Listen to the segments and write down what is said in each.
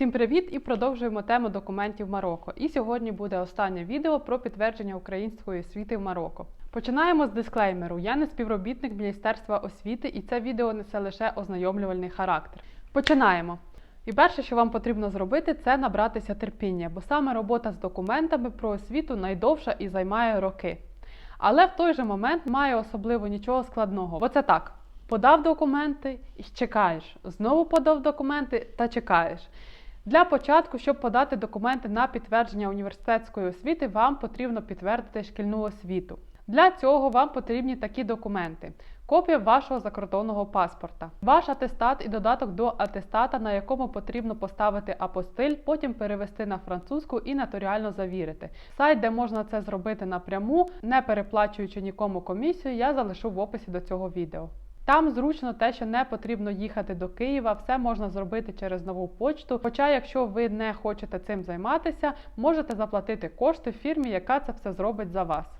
Всім привіт! І продовжуємо тему документів Марокко. І сьогодні буде останнє відео про підтвердження української освіти в Марокко. Починаємо з дисклеймеру. Я не співробітник Міністерства освіти, і це відео несе лише ознайомлювальний характер. Починаємо. І перше, що вам потрібно зробити, це набратися терпіння, бо саме робота з документами про освіту найдовша і займає роки. Але в той же момент має особливо нічого складного. Бо це так: подав документи і чекаєш. Знову подав документи та чекаєш. Для початку, щоб подати документи на підтвердження університетської освіти, вам потрібно підтвердити шкільну освіту. Для цього вам потрібні такі документи: копія вашого закордонного паспорта, ваш атестат і додаток до атестата, на якому потрібно поставити апостиль, потім перевести на французьку і нотаріально завірити. Сайт, де можна це зробити напряму, не переплачуючи нікому комісію, я залишу в описі до цього відео. Там зручно те, що не потрібно їхати до Києва, все можна зробити через нову почту. Хоча, якщо ви не хочете цим займатися, можете заплатити кошти фірмі, яка це все зробить за вас.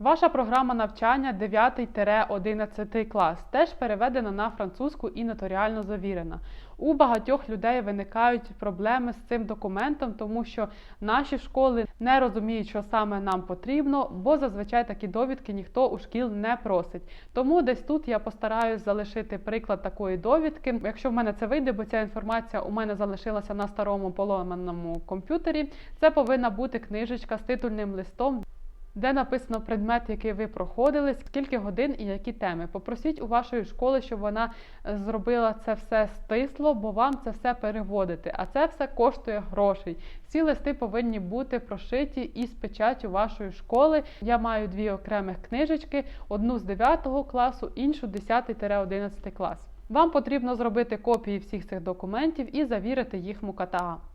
Ваша програма навчання 9-11 клас теж переведена на французьку і нотаріально завірена. У багатьох людей виникають проблеми з цим документом, тому що наші школи не розуміють, що саме нам потрібно, бо зазвичай такі довідки ніхто у шкіл не просить. Тому десь тут я постараюсь залишити приклад такої довідки. Якщо в мене це вийде, бо ця інформація у мене залишилася на старому поломаному комп'ютері, це повинна бути книжечка з титульним листом де написано предмет, який ви проходили, скільки годин і які теми. Попросіть у вашої школи, щоб вона е, зробила це все стисло, бо вам це все переводити. А це все коштує грошей. Ці листи повинні бути прошиті із печаттю вашої школи. Я маю дві окремих книжечки: одну з 9 класу, іншу 10-11 клас. Вам потрібно зробити копії всіх цих документів і завірити їх МУКАТА.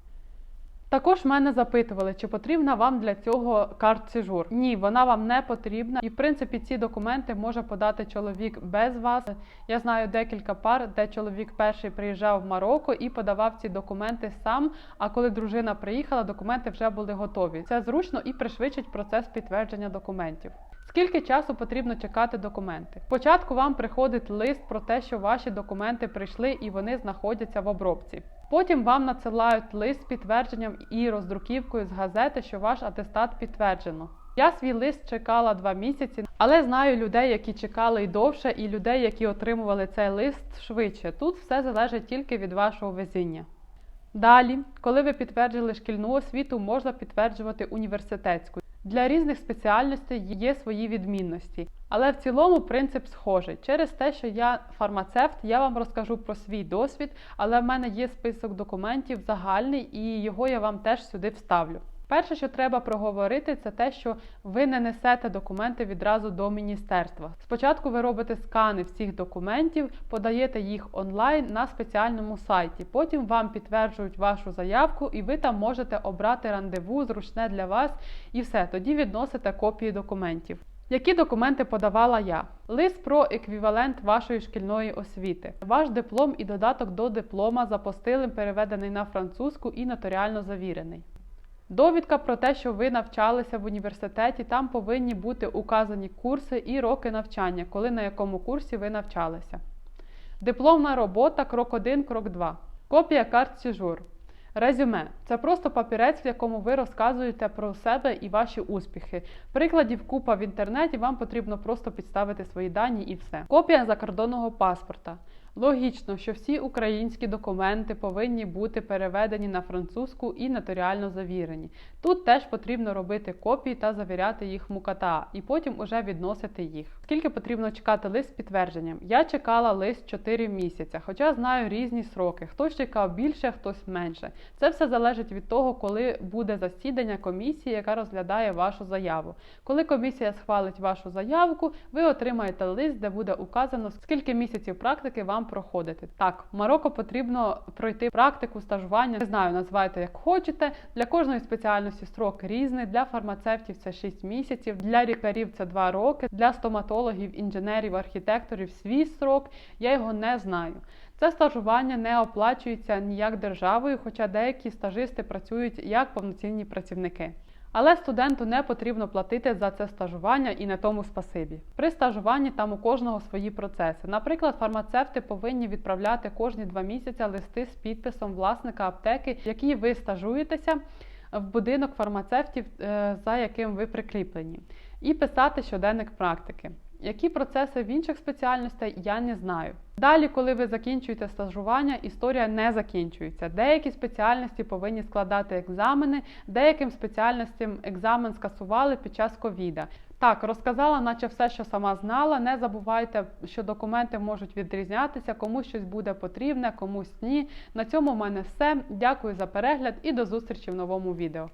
Також мене запитували, чи потрібна вам для цього карт сіжур. Ні, вона вам не потрібна. І в принципі ці документи може подати чоловік без вас. Я знаю декілька пар, де чоловік перший приїжджав в Марокко і подавав ці документи сам. А коли дружина приїхала, документи вже були готові. Це зручно і пришвидшить процес підтвердження документів. Скільки часу потрібно чекати документи? Спочатку вам приходить лист про те, що ваші документи прийшли і вони знаходяться в обробці. Потім вам надсилають лист з підтвердженням і роздруківкою з газети, що ваш атестат підтверджено. Я свій лист чекала два місяці, але знаю людей, які чекали й довше, і людей, які отримували цей лист швидше. Тут все залежить тільки від вашого везіння. Далі, коли ви підтверджили шкільну освіту, можна підтверджувати університетську. Для різних спеціальностей є свої відмінності, але в цілому принцип схожий. Через те, що я фармацевт, я вам розкажу про свій досвід, але в мене є список документів загальний, і його я вам теж сюди вставлю. Перше, що треба проговорити, це те, що ви не несете документи відразу до міністерства. Спочатку ви робите скани всіх документів, подаєте їх онлайн на спеціальному сайті. Потім вам підтверджують вашу заявку, і ви там можете обрати рандеву, зручне для вас, і все. Тоді відносите копії документів. Які документи подавала я? Лист про еквівалент вашої шкільної освіти, ваш диплом і додаток до диплома за постилем переведений на французьку і нотаріально завірений. Довідка про те, що ви навчалися в університеті, там повинні бути указані курси і роки навчання, коли на якому курсі ви навчалися. Дипломна робота крок 1, крок 2. Копія карт сіжур. Резюме це просто папірець, в якому ви розказуєте про себе і ваші успіхи. Прикладів купа в інтернеті, вам потрібно просто підставити свої дані і все. Копія закордонного паспорта. Логічно, що всі українські документи повинні бути переведені на французьку і нотаріально завірені. Тут теж потрібно робити копії та завіряти їх в МУКАТА, і потім уже відносити їх. Скільки потрібно чекати лист з підтвердженням? Я чекала лист 4 місяці, хоча знаю різні сроки. Хтось чекав більше, хтось менше. Це все залежить від того, коли буде засідання комісії, яка розглядає вашу заяву. Коли комісія схвалить вашу заявку, ви отримаєте лист, де буде указано, скільки місяців практики вам проходити. Так, в Марокко потрібно пройти практику стажування. Не знаю, називайте як хочете. Для кожної спеціальності строк різний. Для фармацевтів це 6 місяців, для лікарів це 2 роки, для стоматологів, інженерів, архітекторів свій срок. Я його не знаю. Це стажування не оплачується ніяк державою, хоча деякі стажисти працюють як повноцінні працівники. Але студенту не потрібно платити за це стажування і на тому спасибі. При стажуванні там у кожного свої процеси. Наприклад, фармацевти повинні відправляти кожні два місяці листи з підписом власника аптеки, в якій ви стажуєтеся в будинок фармацевтів, е, за яким ви прикріплені, і писати щоденник практики. Які процеси в інших спеціальностей я не знаю. Далі, коли ви закінчуєте стажування, історія не закінчується. Деякі спеціальності повинні складати екзамени, деяким спеціальностям екзамен скасували під час ковіда. Так, розказала, наче все, що сама знала. Не забувайте, що документи можуть відрізнятися, комусь щось буде потрібне, комусь ні. На цьому в мене все. Дякую за перегляд і до зустрічі в новому відео.